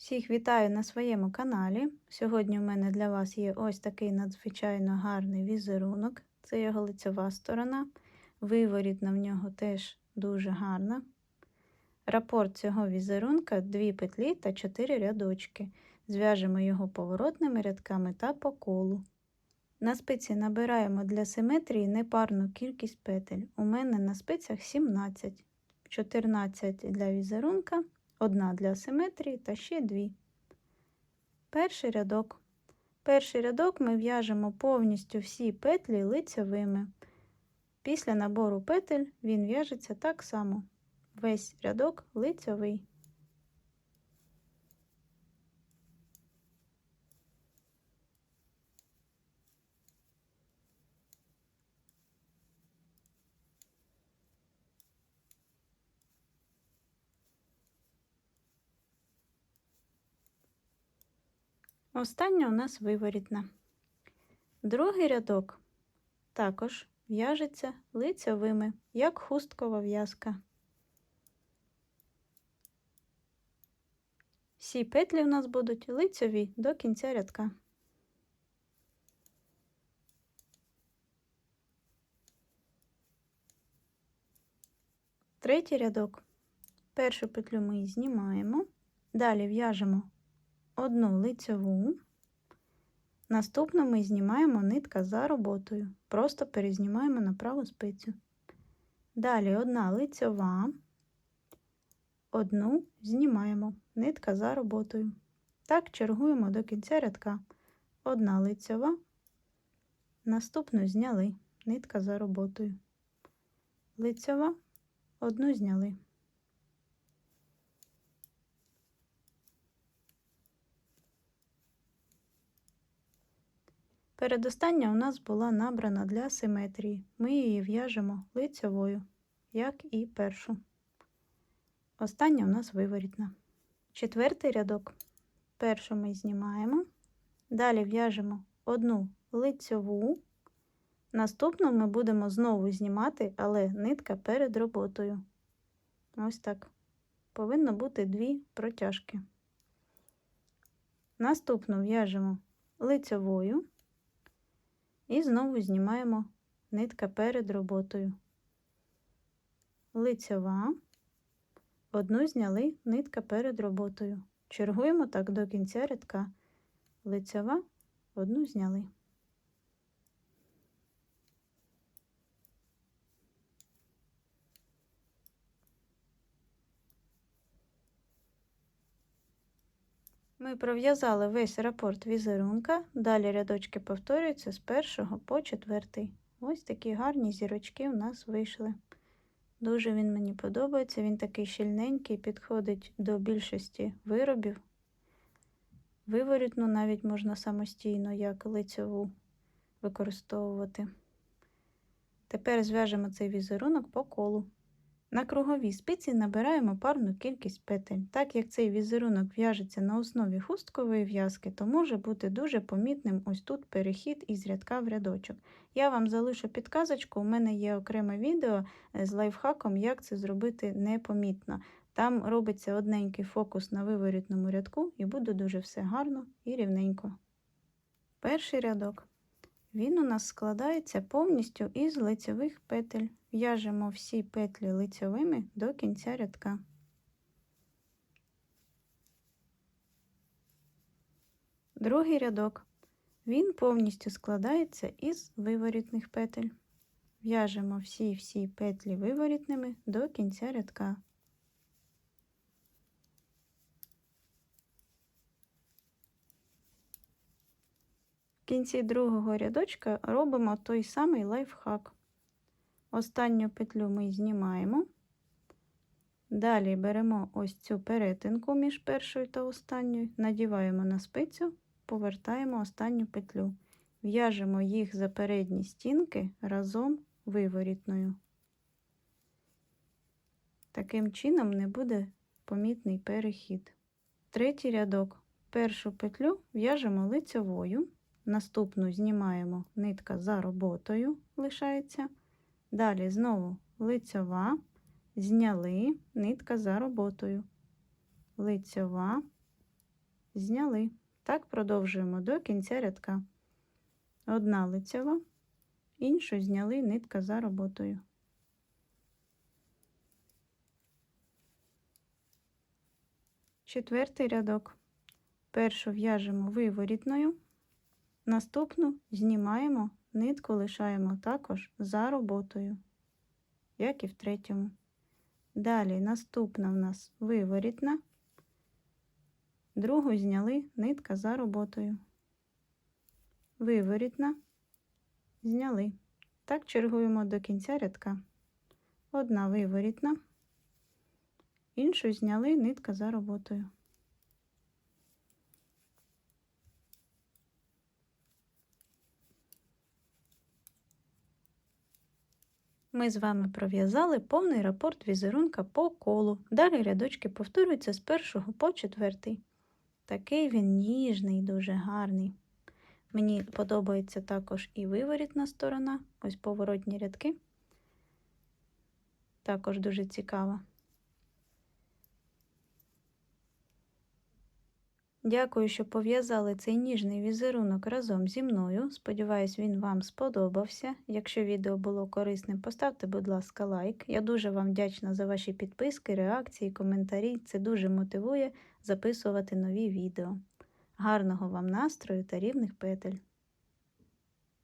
Всіх вітаю на своєму каналі. Сьогодні у мене для вас є ось такий надзвичайно гарний візерунок. Це його лицева сторона. Виворітна в нього теж дуже гарна. Рапорт цього візерунка 2 петлі та 4 рядочки. Зв'яжемо його поворотними рядками та по колу. На спиці набираємо для симетрії непарну кількість петель. У мене на спицях 17, 14 для візерунка одна для симетрії та ще дві. Перший рядок. Перший рядок ми в'яжемо повністю всі петлі лицевими. Після набору петель він в'яжеться так само. Весь рядок лицьовий. Остання у нас виворітна. Другий рядок також в'яжеться лицьовими, як хусткова в'язка. Всі петлі у нас будуть лицьові до кінця рядка. Третій рядок. Першу петлю ми знімаємо, далі в'яжемо одну лицьову. Наступну ми знімаємо нитка за роботою. Просто перезнімаємо на праву спицю. Далі одна лицьова, одну знімаємо нитка за роботою. Так чергуємо до кінця рядка. Одна лицьова, наступну зняли нитка за роботою. Лицьова, одну зняли. Передостання у нас була набрана для симетрії. Ми її в'яжемо лицьовою, як і першу. Остання у нас виворітна. Четвертий рядок. Першу ми знімаємо, далі в'яжемо одну лицьову. Наступну ми будемо знову знімати, але нитка перед роботою. Ось так. Повинно бути дві протяжки. Наступну в'яжемо лицьовою. І знову знімаємо нитка перед роботою. Лицьова, одну зняли нитка перед роботою. Чергуємо так до кінця рядка. Лицьова, одну зняли. Ми пров'язали весь рапорт візерунка, далі рядочки повторюються з першого по четвертий. Ось такі гарні зірочки у нас вийшли. Дуже він мені подобається, він такий щільненький, підходить до більшості виробів. Виворітну навіть можна самостійно, як лицьову використовувати. Тепер зв'яжемо цей візерунок по колу. На круговій спиці набираємо парну кількість петель. Так як цей візерунок в'яжеться на основі хусткової в'язки, то може бути дуже помітним ось тут перехід із рядка в рядочок. Я вам залишу підказочку, у мене є окреме відео е, з лайфхаком, як це зробити непомітно. Там робиться одненький фокус на виворітному рядку, і буде дуже все гарно і рівненько. Перший рядок. Він у нас складається повністю із лицевих петель. В'яжемо всі петлі лицевими до кінця рядка. Другий рядок. Він повністю складається із виворітних петель. В'яжемо всі-всі петлі виворітними до кінця рядка. В кінці другого рядочка робимо той самий лайфхак. Останню петлю ми знімаємо. Далі беремо ось цю перетинку між першою та останньою, надіваємо на спицю, повертаємо останню петлю. В'яжемо їх за передні стінки разом виворітною. Таким чином не буде помітний перехід. Третій рядок. Першу петлю в'яжемо лицевою. Наступну знімаємо нитка за роботою, лишається. Далі знову лицьова, зняли нитка за роботою, лицьова, зняли. Так продовжуємо до кінця рядка. Одна лицьова, іншу зняли нитка за роботою. Четвертий рядок. Першу в'яжемо виворітною, наступну знімаємо, нитку лишаємо також за роботою, як і в третьому. Далі наступна в нас виворітна, другу зняли нитка за роботою. Виворітна, зняли. Так чергуємо до кінця рядка. Одна виворітна, іншу зняли нитка за роботою. Ми з вами пров'язали повний рапорт візерунка по колу. Далі рядочки повторюються з першого по четвертий. Такий він ніжний, дуже гарний. Мені подобається також і виворітна сторона, ось поворотні рядки. Також дуже цікава. Дякую, що пов'язали цей ніжний візерунок разом зі мною. Сподіваюсь, він вам сподобався. Якщо відео було корисним, поставте, будь ласка, лайк. Я дуже вам вдячна за ваші підписки, реакції, коментарі. Це дуже мотивує записувати нові відео. Гарного вам настрою та рівних петель!